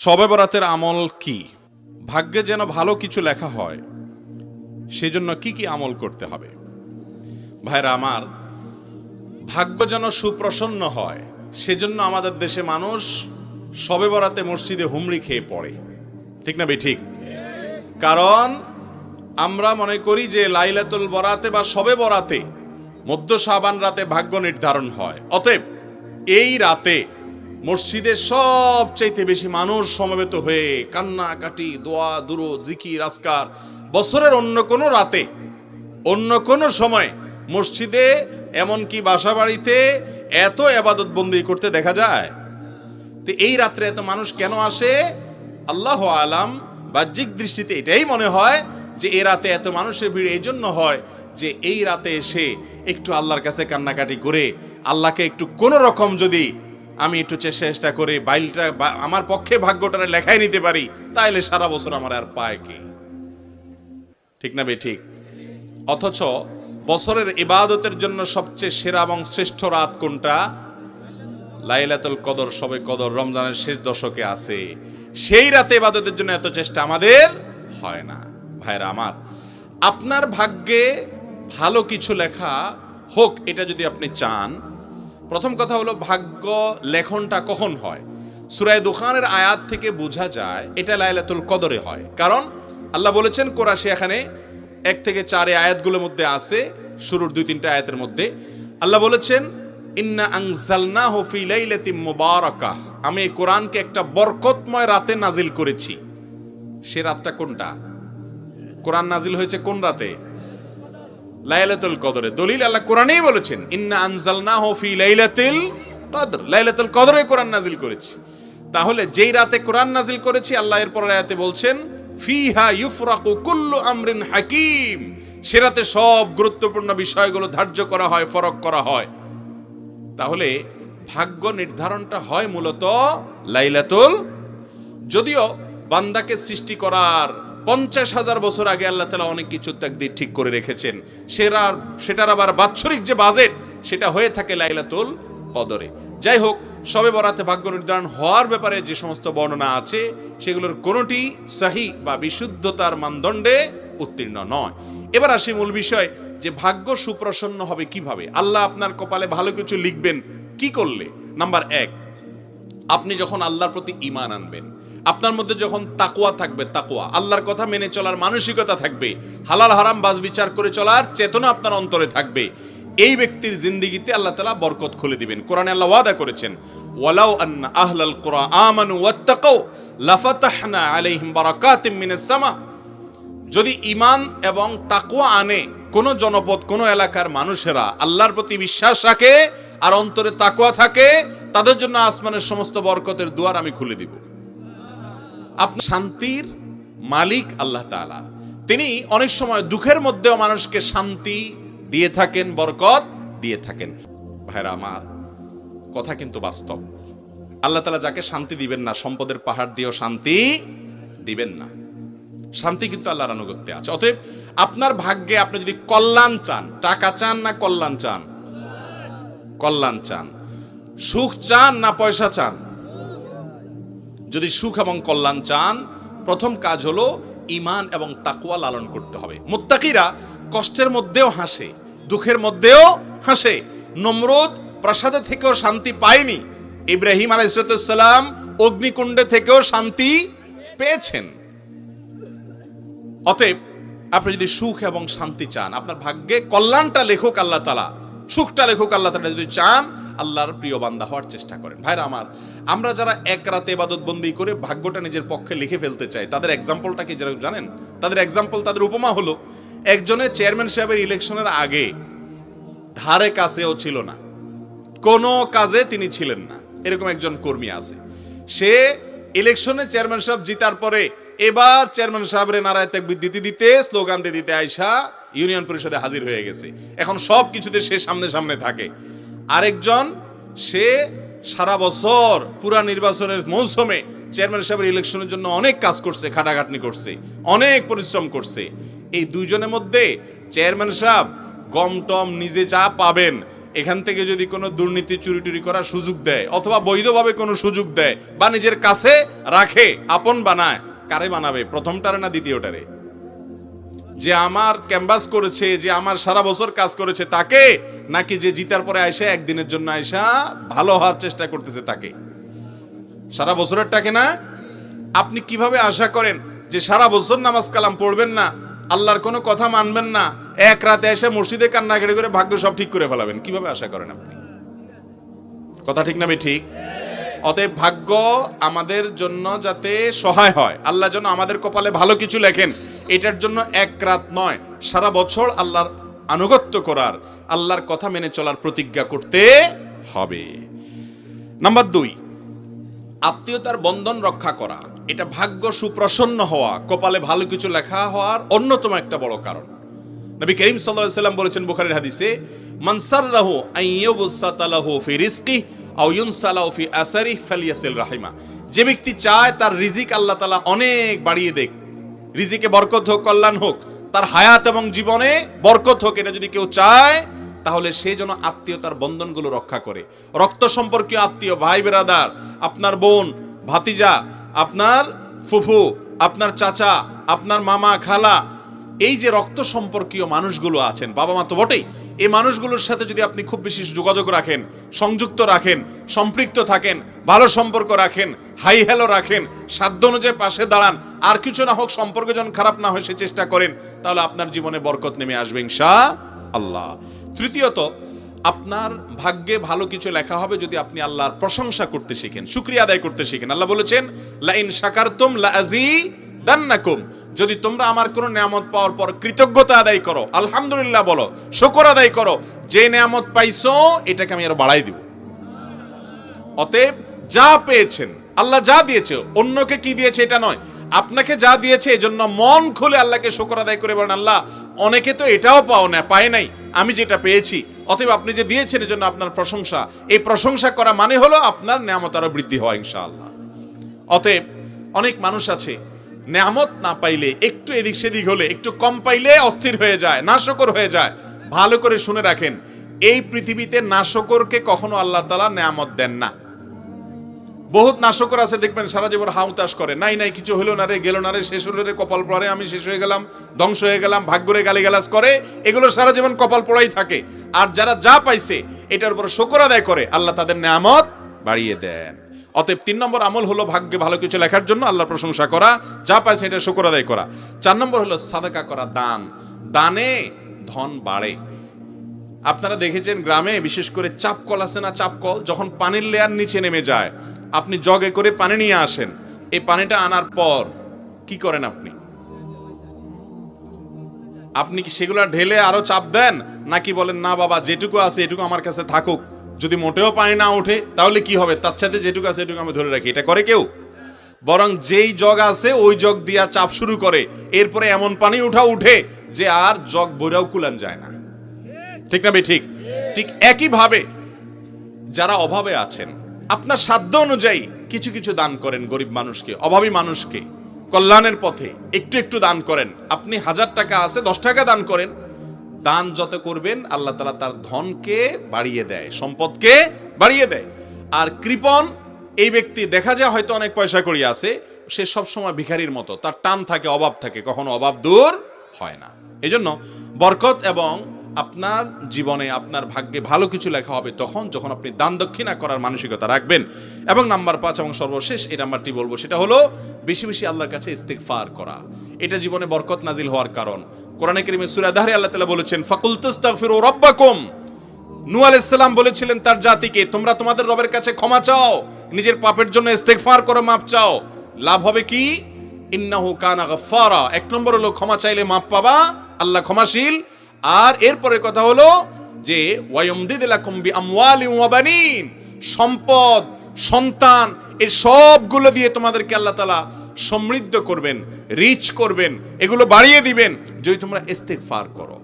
শবে বরাতের আমল কি? ভাগ্যে যেন ভালো কিছু লেখা হয়, সেজন্য কি কি আমল করতে হবে? ভাইরা আমার, ভাগ্য যেন সুপ্রসন্ন হয়, সেজন্য আমাদের দেশে মানুষ শবে বরাতে মসজিদে হুমড়ি খেয়ে পড়ে। ঠিক না বে ঠিক? কারণ আমরা মনে করি যে লাইলাতুল বরাতে বা শবে বরাতে মধ্য সাবান রাতে ভাগ্য নির্ধারণ হয়। অতএব এই রাতে মসজিদে সবচাইতে বেশি মানুষ সমবেত হয়ে কান্নাকাটি, দোয়া দুরো জিকি রাস্কার বছরের অন্য কোনো রাতে, অন্য কোনো সময় মসজিদে এমনকি বাসা বাড়িতে এত আবাদত বন্দি করতে দেখা যায়। তো এই রাত্রে এত মানুষ কেন আসে? আল্লাহ আলাম বাহ্যিক দৃষ্টিতে এটাই মনে হয় যে এই রাতে এত মানুষের ভিড় এই জন্য হয় যে এই রাতে এসে একটু আল্লাহর কাছে কান্নাকাটি করে, আল্লাহকে একটু কোনো রকম যদি আমি একটু চেষ্টা করে, বাইলটা আমার পক্ষে ভাগ্যটা লেখাই নিতে পারি, তাইলে সারা বছর আমার আর পায় কি? ঠিক না বে, ঠিক? অথচ বছরের ইবাদতের জন্য সবচেয়ে সেরা এবং শ্রেষ্ঠ রাত কোনটা? লাইলাতুল কদর, সবে কদর, রমজানের শেষ দশকে আছে। সেই রাতে ইবাদতের জন্য এত চেষ্টা আমাদের হয় না। ভাইরা আমার, আপনার ভাগ্যে ভালো কিছু লেখা হোক, এটা যদি আপনি চান প্রথম কথা হলো, ভাগ্য লেখনটা কখন হয়? সুরায় দোকানের আয়াত থেকে বোঝা যায়, এটা লাইলাতুল কদরে হয়। কারণ আল্লাহ বলেছেন কোরআশি এখানে এক থেকে চারে আয়াতগুলোর মধ্যে আছে, শুরুর দুই তিনটা আয়াতের মধ্যে। আল্লাহ বলেছেন, ইন্না আনজালনা ফি লাইলাতিন মুবারাকাহ। আমি এই কোরআনকে একটা বরকতময় রাতে নাজিল করেছি। সে রাতটা কোনটা? কোরআন নাজিল হয়েছে কোন রাতে? লাইলাতুল কদরে। দলিল আল্লাহ কোরআনেই বলেছেন, ইন্না আনজালনাহু ফি লাইলাতিল কদর। লাইলাতুল কদরে কোরআন নাজিল করেছি। তাহলে যেই রাতে কোরআন নাজিল করেছি, আল্লাহ এর পরের আয়াতে বলছেন, ফিহা ইউফরাকু কুল্লু আমরিন হাকিম। সে রাতে সব গুরুত্বপূর্ণ বিষয়গুলো ধার্য করা হয়, ফরক করা হয়। তাহলে ভাগ্য নির্ধারণটা হয় মূলত লাইলাতুল। যদিও বান্দাকে সৃষ্টি করার পঞ্চাশ হাজার বছর আগে আল্লাহ তালা অনেক কিছু তাকদির ঠিক করে রেখেছেন। সেটার সেটার আবার বাৎসরিক যে বাজেট, সেটা হয়ে থাকে লাইলাতুল কদরে। যাই হোক, সবে বরাতে ভাগ্য নির্ধারণ হওয়ার ব্যাপারে যে সমস্ত বর্ণনা আছে, সেগুলোর কোনোটি সাহি বা বিশুদ্ধতার মানদণ্ডে উত্তীর্ণ নয়। এবার আসি মূল বিষয়, যে ভাগ্য সুপ্রসন্ন হবে কীভাবে? আল্লাহ আপনার কপালে ভালো কিছু লিখবেন, কি করলে? নাম্বার এক, আপনি যখন আল্লাহর প্রতি ইমান আনবেন আপনার মধ্যে যখন তাকুয়া থাকবে তাকুয়া আল্লাহর কথা মেনে চলার মানসিকতা থাকবে, হালাল হারাম বাজ বিচার করে চলার চেতনা আপনার অন্তরে থাকবে। এই ব্যক্তির জিন্দিগিতে আল্লাহ তালা বরকত খুলে দিবেন। কোরআনে আল্লাহ ওয়াদা করেছেন, ওয়ালাউ আন্না আহলাল কুরআন আমানু ওয়াত্তাকাউ, লাফাতাহনা আলাইহিম বারাকাতিম মিনাস সামা। যদি ইমান এবং তাকুয়া আনে কোন জনপদ, কোন এলাকার মানুষেরা, আল্লাহর প্রতি বিশ্বাস রাখে আর অন্তরে তাকুয়া থাকে, তাদের জন্য আসমানের সমস্ত বরকতের দুয়ার আমি খুলে দিব। আপনি শান্তির মালিক আল্লাহ তাআলা। তিনি অনেক সময় দুঃখের মধ্যেও মানুষকে শান্তি দিয়ে থাকেন, বরকত দিয়ে থাকেন। ভাইরা, আমার কথা কিন্তু বাস্তব। আল্লাহ তাআলা যাকে শান্তি দিবেন না, সম্পদের পাহাড় দিয়েও শান্তি দিবেন না। শান্তি কিন্তু আল্লাহর আনুগত্যে আছে। অতএব আপনার ভাগ্যে আপনি যদি কল্যাণ চান, টাকা চান না কল্যাণ চান? কল্যাণ চান। সুখ চান না পয়সা চান? যদি সুখ এবং কল্যাণ চান, প্রথম কাজ হলো ইমান এবং তাকুয়া লালন করতে হবে। মোত্তাকিরা কষ্টের মধ্যেও হাসে, দুঃখের মধ্যেও হাসে। নমরুদ প্রাসাদে থেকেও শান্তি পায়নি। ইব্রাহিম আলাইসালাম অগ্নিকুণ্ডে থেকেও শান্তি পেয়েছেন। অতএব আপনি যদি সুখ এবং শান্তি চান, আপনার ভাগ্যে কল্যাণটা লেখক আল্লাহ তালা সুখটা লেখক আল্লাহ তালা যদি চান আল্লাহর প্রিয় বান্দা হওয়ার চেষ্টা করেন। ভাইরা আমার, আমরা যারা এক রাতে এবাদত বন্দি করে ভাগ্যটা নিজের পক্ষে লিখে ফেলতে চাই, তাদের এক্সাম্পলটা কি যারা জানেন? তাদের এক্সাম্পল তাদের উপমা হলো একজনের চেয়ারম্যান সাহেবের ইলেকশনের আগে ধারে কাছেও ছিল না। কোনো কাজে তিনি ছিলেন না। এরকম একজন কর্মী আছে। সে ইলেকশনে চেয়ারম্যান সাহেব জিতার পরে এবার চেয়ারম্যান সাহেবের নারায় তাকবির দিতে দিতে স্লোগান দিতে দিতে আয়সা ইউনিয়ন পরিষদে হাজির হয়ে গেছে। এখন সব কিছুতে সে সামনে সামনে থাকে। আরেকজন সে সারা বছর পুরা নির্বাচনের মৌসুমে চেয়ারম্যান সাহেবের ইলেকশনের জন্য অনেক কাজ করছে, খাটাখাটনি করছে, অনেক পরিশ্রম করছে। এই দুইজনের মধ্যে চেয়ারম্যান সাহেব গম টম নিজে যা পাবেন, এখান থেকে যদি কোনো দুর্নীতি চুরি টুরি করার সুযোগ দেয়, অথবা বৈধভাবে কোনো সুযোগ দেয়, বা নিজের কাছে রাখে, আপন বানায়, কারে বানাবে? প্রথমটারে না দ্বিতীয়টারে? যে আমার ক্যাম্বাস করেছে, যে আমার সারা বছর কাজ করেছে তাকে, নাকি যে জিতার পরে আয়সা একদিনের জন্য আয়সা ভালো হওয়ার চেষ্টা করতেছে তাকে? সারা বছরের বছরেরটাকে না? আপনি কীভাবে আশা করেন যে সারা বছর নামাজ কালাম পড়বেন না, আল্লাহর কোনো কথা মানবেন না, এক রাতে এসে মসজিদে কান্নাকাটি করে ভাগ্য সব ঠিক করে ফেলাবেন? কীভাবে আশা করেন আপনি? কথা ঠিক না ঠিক? অতএব ভাগ্য আমাদের জন্য যাতে সহায় হয়। আল্লাহ যেন আমাদের কপালে ভালো কিছু লেখেন, এটার জন্য এক রাত নয়, সারা বছর আল্লাহর আনুগত্য করার, আল্লাহর কথা মেনে চলার প্রতিজ্ঞা করতে হবে। নাম্বার দুই, আত্মীয়তার বন্ধন রক্ষা করা। এটা ভাগ্য সুপ্রসন্ন হওয়া, কপালে ভালো কিছু লেখা হওয়ার অন্যতম একটা বড় কারণ। নবী করিম সাল্লাল্লাহু সাল্লাম বলেছেন বুখারীর হাদিসে মানসাররাহু আইয়ুবসাতালাহু ফি ফালিয়াসিল রাহিমা। যে ব্যক্তি চায় তার রিজিক আল্লাহ তাআলা অনেক বাড়িয়ে দেখ রিজিকে বরকত হোক, কল্যাণ হোক, তার হায়াত এবং জীবনে বরকত হোক এটা যদি কেউ চায়, তাহলে সে যেন আত্মীয়তার বন্ধনগুলো রক্ষা করে। রক্ত সম্পর্কীয় আত্মীয়, ভাই বেরাদার, আপনার বোন, ভাতিজা, আপনার ফুফু, আপনার চাচা, আপনার মামা, খালা, এই যে রক্ত সম্পর্কীয় মানুষগুলো আছেন বাবা মা তো বটেই এই মানুষগুলোর সাথে যদি আপনি খুব বেশি যোগাযোগ রাখেন, সংযুক্ত রাখেন, সম্পৃক্ত থাকেন, ভালো সম্পর্ক রাখেন, হাই হ্যালো রাখেন, সাধ্য অনুযায়ী পাশে দাঁড়ান, আর কিছু না হোক সম্পর্ক যেন খারাপ না হয় সে চেষ্টা করেন, তাহলে আপনার জীবনে বরকত নেমে আসবে ইনশা আল্লাহ তৃতীয়ত, আপনার ভাগ্যে ভালো কিছু লেখা হবে যদি আপনি আল্লাহর প্রশংসা করতে শিখেন, শুক্রিয়া আদায় করতে শিখেন। আল্লাহ বলেছেন, লাইন শাকারতুম লাজি দান্নাকুম, যদি তোমরা আমার কোনো নিয়ামত পাওয়ার পর কৃতজ্ঞতা আদায় করো, আলহামদুলিল্লাহ বলো, শুকর আদায় করো, যে নিয়ামত পাইছো, এটাকে আমি আরও বাড়াই দিব। অতএব যা পেয়েছেন, আল্লাহ যা দিয়েছে, অন্যকে কি দিয়েছে এটা নয়, আপনাকে যা দিয়েছে, এজন্য মন খুলে আল্লাহকে শুকর আদায় করে বলেন, আল্লাহ, অনেকে তো এটাও পাও না, পায় নাই, আমি যেটা পেয়েছি, অতএব আপনি যে দিয়েছেন, এজন্য আপনার প্রশংসা, এই প্রশংসা করা মানে হলো আপনার নিয়ামত আরও বৃদ্ধি হওয়া, ইনশাআল্লাহ। অতএব অনেক মানুষ আছে নেয়ামত না পাইলে একটু এদিক সেদিক হলে, একটু কম পাইলে অস্থির হয়ে যায়, নাশকর হয়ে যায়। ভালো করে শুনে রাখেন, এই পৃথিবীতে নাশকরকে কখনো আল্লাহ তালা নেয়ামত দেন না। বহুত নাশকর আছে, দেখবেন সারা জীবন হাউতাস করে, নাই নাই, কিছু হলো না রে, গেল না রে, শেষ হলো রে, কপাল পড়ে, আমি শেষ হয়ে গেলাম, ধ্বংস হয়ে গেলাম ভাগ্যরে গালিগালাজ করে, এগুলো সারা জীবন কপাল পড়াই থাকে। আর যারা যা পাইছে, এটার উপর শকর আদায় করে, আল্লাহ তাদের নেয়ামত বাড়িয়ে দেন। অতএব তিন নম্বর আমল হলো ভাগ্যে ভালো কিছু লেখার জন্য আল্লাহর প্রশংসা করা, যা পাইছে এটা শকর আদায় করা। চার নম্বর হলো সাদাকা করা, দান। দানে ধন বাড়ে। আপনারা দেখেছেন গ্রামে বিশেষ করে চাপকল আছে না চাপকল, যখন পানির লেয়ার নিচে নেমে যায়, আপনি জগে করে পানি নিয়ে আসেন, এই পানিটা আনার পর কি করেন আপনি? আপনি কি সেগুলো ঢেলে আরও চাপ দেন, নাকি বলেন, না বাবা, যেটুকু আছে এটুকু আমার কাছে থাকুক যদি মোটেও পানি না ওঠে, তাহলে কি হবে? তার সাথে যেটুকু আছে এটুকু আমি ধরে রাখি। এটা করে কেউ? বরং যেই জগ আছে, ওই জগ দিয়া চাপ শুরু করে। এরপরে এমন পানি উঠা উঠে যে আর জগ বইরাও কুলান যায় না। ঠিক না ভাই? ঠিক। ঠিক একইভাবে যারা অভাবে আছেন, আপনার সাধ্য অনুযায়ী কিছু কিছু দান করেন গরিব মানুষকে, অভাবী মানুষকে। কল্যাণের পথে একটু একটু দান করেন। আপনি হাজার টাকা আছে, দশ টাকা দান করেন। দান যত করবেন, আল্লাহ তালা তার ধনকে বাড়িয়ে দেয়, সম্পদকে বাড়িয়ে দেয়। আর কৃপন এই ব্যক্তি দেখা যায় হয়তো অনেক পয়সা করি আছে, সে সবসময় ভিখারির মতো, তার টান থাকে, অভাব থাকে, কখনো অভাব দূর হয় না। এজন্য বরকত এবং আপনার জীবনে আপনার ভাগ্যে ভালো কিছু লেখা হবে তখন যখন আপনি দান দক্ষিণা করার মানসিকতা রাখবেন। এবং নাম্বার পাঁচ এবং সর্বশেষ এই নাম্বারটি বলব, সেটা হলো বেশি বেশি আল্লাহর কাছে ইস্তেকফার করা। এটা জীবনে বরকত নাজিল হওয়ার কারণ। কোরআনে কারিমে সূরা দাহরে আল্লাহ তাআলা বলেছেন ফাকুল তাস্তাগফিরু রাব্বাকুম। নূহ আলাইহিস সালাম বলেছিলেন তার জাতিকে, তোমরা তোমাদের রবের কাছে ক্ষমা চাও, নিজের পাপের জন্য ইস্তেগফার করো মাপ চাও। লাভ হবে কি? ইন্নাহু কানা গাফফারা। এক নম্বর হলো ক্ষমা চাইলে মাপ পাবা, আল্লাহ ক্ষমাশীল। আর এরপরে কথা হলো যে সম্পদ, সন্তান এই সবগুলো দিয়ে তোমাদেরকে আল্লাহ তালা সমৃদ্ধ করবেন রিচ করবেন, এগুলো বাড়িয়ে দিবেন। যদি তোমরা ইস্তেগফার করো।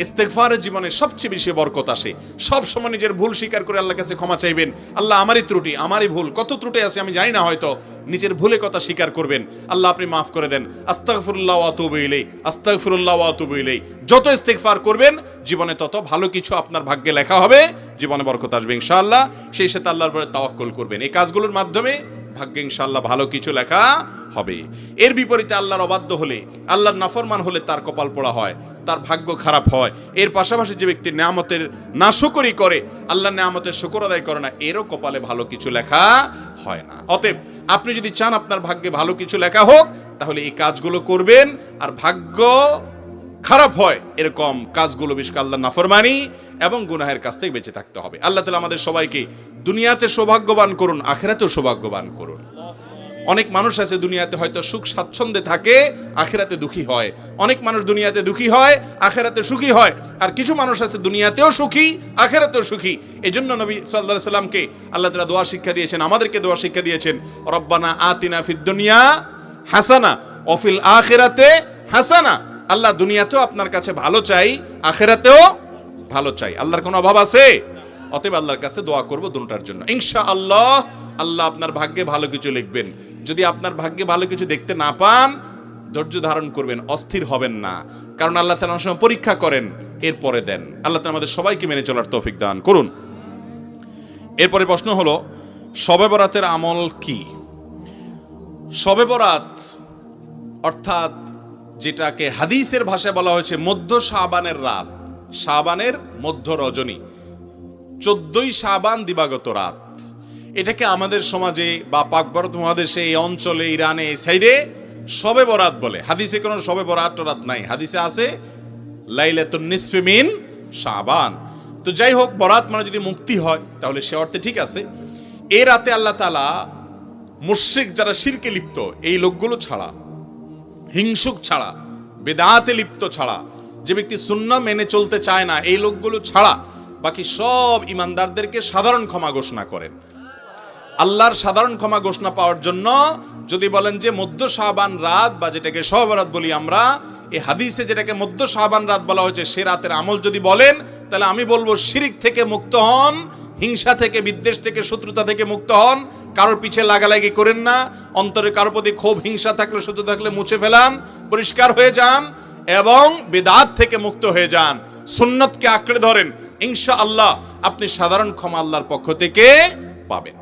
ইস্তেগফারের জীবনে সবচেয়ে বেশি বরকত আসে। সব সময় নিজের ভুল স্বীকার করে আল্লাহর কাছে ক্ষমা চাইবেন। আল্লাহ আমারই ত্রুটি, আমারই ভুল। কত ত্রুটি আছে আমি জানি না হয়তো। নিজের ভুলে কথা স্বীকার করবেন। আল্লাহ আপনি মাফ করে দেন। আস্তাগফিরুল্লাহ ওয়া আতুবু ইলাই আস্তাগফিরুল্লাহ ওয়া আতুবু ইলাই যত ইস্তেগফার করবেন, জীবনে তত ভালো কিছু আপনার ভাগ্যে লেখা হবে। জীবনে বরকত আসবে ইনশাআল্লাহ। সেই সাথে আল্লাহর উপরে তাওয়াক্কুল করবেন। এই কাজগুলোর মাধ্যমে ভাগ্যে ইনশাল্লাহ ভালো কিছু লেখা হবে। এর বিপরীতে আল্লাহর অবাধ্য হলে, আল্লাহর নাফরমান হলে তার কপাল পোড়া হয়, তার ভাগ্য খারাপ হয়। এর পাশাপাশি যে ব্যক্তি নিয়ামতের নাশকরি করে আল্লাহর নিয়ামতের শুকর আদায় করে না, এরও কপালে ভালো কিছু লেখা হয় না। অতএব আপনি যদি চান আপনার ভাগ্যে ভালো কিছু লেখা হোক, তাহলে এই কাজগুলো করবেন, আর ভাগ্য খারাপ হয়, এরকম কাজগুলো বেশ আল্লাহ নাফরমানি এবং গুনাহের কাছ থেকে বেঁচে থাকতে হবে। আল্লাহ তালা আমাদের সবাইকে দুনিয়াতে সৌভাগ্যবান করুন, আখেরাতেও সৌভাগ্যবান করুন। অনেক মানুষ আছে দুনিয়াতে হয়তো সুখ স্বাচ্ছন্দ্যে থাকে, আখেরাতে দুঃখী হয়। অনেক মানুষ দুনিয়াতে দুঃখী হয়, আখেরাতে সুখী হয়। আর কিছু মানুষ আছে দুনিয়াতেও সুখী, আখেরাতেও সুখী। এই জন্য নবী সাল্লাহ সাল্লামকে আল্লাহ তালা দোয়া শিক্ষা দিয়েছেন, আমাদেরকে দোয়া শিক্ষা দিয়েছেন, রব্বানা আতিনা ফিদ দুনিয়া হাসানা অফিল আখেরাতে হাসানা। আল্লাহ দুনিয়াতেও আপনার কাছে ভালো চাই, আখেরাতেও ভালো চাই। আল্লাহর কোনো অভাব আছে? অতএব আল্লাহর কাছে দোয়া করব দুটার জন্য। ইনশা আল্লাহ আল্লাহ আপনার ভাগ্যে ভালো কিছু লিখবেন। যদি আপনার ভাগ্যে ভালো কিছু দেখতে না পান, ধৈর্য ধারণ করবেন, অস্থির হবেন না। কারণ আল্লাহ তালা সময় পরীক্ষা করেন, এরপরে দেন। আল্লাহ তালা আমাদের সবাইকে মেনে চলার তৌফিক দান করুন। এরপরে প্রশ্ন হলো শবে বরাতের আমল কি? শবে বরাত অর্থাৎ যেটাকে হাদিসের ভাষায় বলা হয়েছে মধ্য শাবানের রাত। শাবানের মধ্য রজনী। চোদ্দই শাবান দিবাগত রাত। এটাকে আমাদের সমাজে বা পাক ভারত মহাদেশে এই অঞ্চলে, ইরানে, এই সাইডে সবে বরাত বলে। হাদিসে কোনো সবে বরাত টরাত নাই। হাদিসে আছে, লাইলাতুন নিসফে মিন শাবান। তো যাই হোক, বরাত মানে যদি মুক্তি হয়, তাহলে সে অর্থে ঠিক আছে। এ রাতে আল্লাহ তালা মুশ্রিক যারা শিরকে লিপ্ত, এই লোকগুলো ছাড়া হিংসুক ছাড়া, বেদাতে লিপ্ত ছাড়া, যে ব্যক্তি শূন্য মেনে চলতে চায় না, এই লোকগুলো ছাড়া বাকি সব ইমানদারদেরকে সাধারণ ক্ষমা ঘোষণা করেন। আল্লাহর সাধারণ ক্ষমা ঘোষণা পাওয়ার জন্য যদি বলেন যে মধ্য শাহবান রাত বা যেটাকে সহবরাত বলি আমরা এই হাদিসে যেটাকে মধ্য শাহবান রাত বলা হয়েছে, সে রাতের আমল যদি বলেন, তাহলে আমি বলব শিরিক থেকে মুক্ত হন, হিংসা থেকে, বিদ্বেষ থেকে, শত্রুতা থেকে মুক্ত হন কারোর পিছে লাগালাগি করেন না, অন্তরে কারোর প্রতি ক্ষোভ, হিংসা থাকলে, সহ্য থাকলে মুছে ফেলান, পরিষ্কার হয়ে যান এবং বেদাত থেকে মুক্ত হয়ে যান। সুন্নতকে আঁকড়ে ধরেন ইনশা আল্লাহ আপনি সাধারণ ক্ষমা আল্লাহর পক্ষ থেকে পাবেন।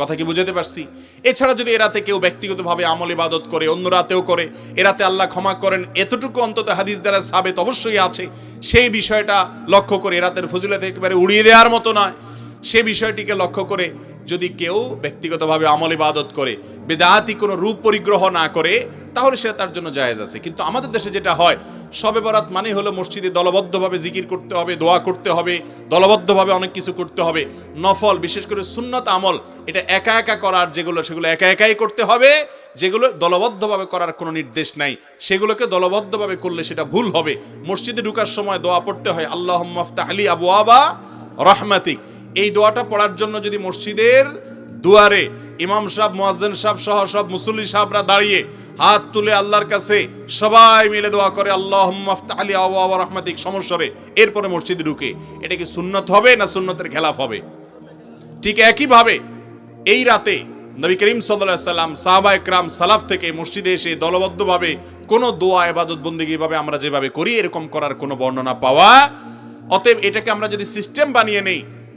কথা কি বুঝাতে পারছি? এছাড়া যদি এরাতে কেউ ব্যক্তিগতভাবে আমল, ইবাদত করে, অন্য রাতেও করে, এরাতে আল্লাহ ক্ষমা করেন, এতটুকু অন্তত হাদিস দ্বারা সাবেত অবশ্যই আছে। সেই বিষয়টা লক্ষ্য করে এরাতের ফজিলত একেবারে উড়িয়ে দেওয়ার মতো নয়। সে বিষয়টিকে লক্ষ্য করে যদি কেউ ব্যক্তিগতভাবে আমল ইবাদত করে, বেদাতি কোনো রূপ পরিগ্রহ না করে, তাহলে সেটা তার জন্য জায়েজ আছে। কিন্তু আমাদের দেশে যেটা হয়, সবে বরাত মানে হলো মসজিদে দলবদ্ধভাবে জিকির করতে হবে, দোয়া করতে হবে, দলবদ্ধভাবে অনেক কিছু করতে হবে, নফল, বিশেষ করে সুন্নত আমল, এটা একা একা করার যেগুলো, সেগুলো একা একাই করতে হবে, যেগুলো দলবদ্ধভাবে করার কোনো নির্দেশ নাই। সেগুলোকে দলবদ্ধভাবে করলে সেটা ভুল হবে। মসজিদে ঢুকার সময় দোয়া পড়তে হয় আল্লাহ আলী আবু আবা রহমাতিক। এই দোয়াটা পড়ার জন্য যদি মসজিদের দুয়ারে ইমাম সাহেব, মোয়াজ্জেন সাহেব সহ সব মুসল্লি সাহেবরা দাঁড়িয়ে হাত তুলে আল্লাহর কাছে সবাই মিলে দোয়া করে আল্লাহ আলী আবু রহমাতিক সমস্যরে এরপরে মসজিদে ঢুকে। এটা কি সুন্নত হবে না সুন্নতের খেলাফ হবে? ঠিক একইভাবে এই রাতে নবী করিম সাল্লাহ সাল্লাম, সাহাবা একরাম, সালাফ থেকে মসজিদে এসে দলবদ্ধভাবে কোনো দোয়া এবাদত বন্দিগি ভাবে আমরা যেভাবে করি, এরকম করার কোনো বর্ণনা পাওয়া। অতএব এটাকে আমরা যদি সিস্টেম বানিয়ে নেই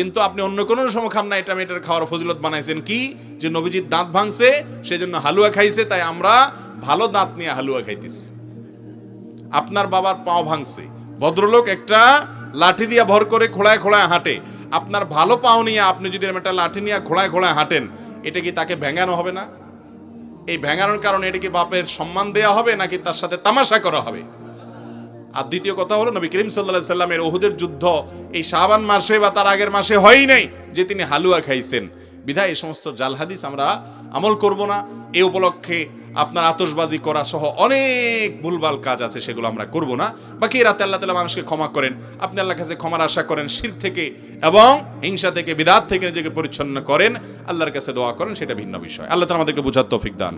কিন্তু আপনি অন্য কোনো সময় খান না, এটা আমি এটার খাওয়ার ফজিলত বানাইছেন কি? যে নবীজির দাঁত ভাঙছে, সেজন্য হালুয়া খাইছে, তাই আমরা ভালো দাঁত নিয়ে হালুয়া খাইতেছি। আপনার বাবার পাও ভাঙছে। ভদ্রলোক একটা লাঠি দিয়ে ভর করে খোড়ায় খোড়ায় হাঁটে। আপনার ভালো পাও নিয়ে আপনি যদি এরকম একটা লাঠি নিয়ে খোড়ায় খোড়ায় হাঁটেন, এটা কি তাকে ভেঙানো হবে না? এই ভেঙানোর কারণে এটা কি বাপের সম্মান দেয়া হবে, নাকি তার সাথে তামাশা করা হবে? আর দ্বিতীয় কথা হলো নবী করিম সাল্লাহ সাল্লামের ওহুদের যুদ্ধ এই শাবান মাসে বা তার আগের মাসে হয়ই নাই যে তিনি হালুয়া খাইছেন। বিধায় এই সমস্ত জাল হাদিস আমরা আমল করব না। এই উপলক্ষে আপনার আতশবাজি করা সহ অনেক ভুলভাল কাজ আছে, সেগুলো আমরা করব না। বাকি রাতে আল্লাহ তালা মানুষকে ক্ষমা করেন। আপনি আল্লাহ কাছে ক্ষমার আশা করেন শির থেকে এবং হিংসা থেকে, বিদাত থেকে নিজেকে পরিচ্ছন্ন করেন। আল্লাহর কাছে দোয়া করেন, সেটা ভিন্ন বিষয়। আল্লাহ তালা আমাদেরকে বুঝার তৌফিক দান।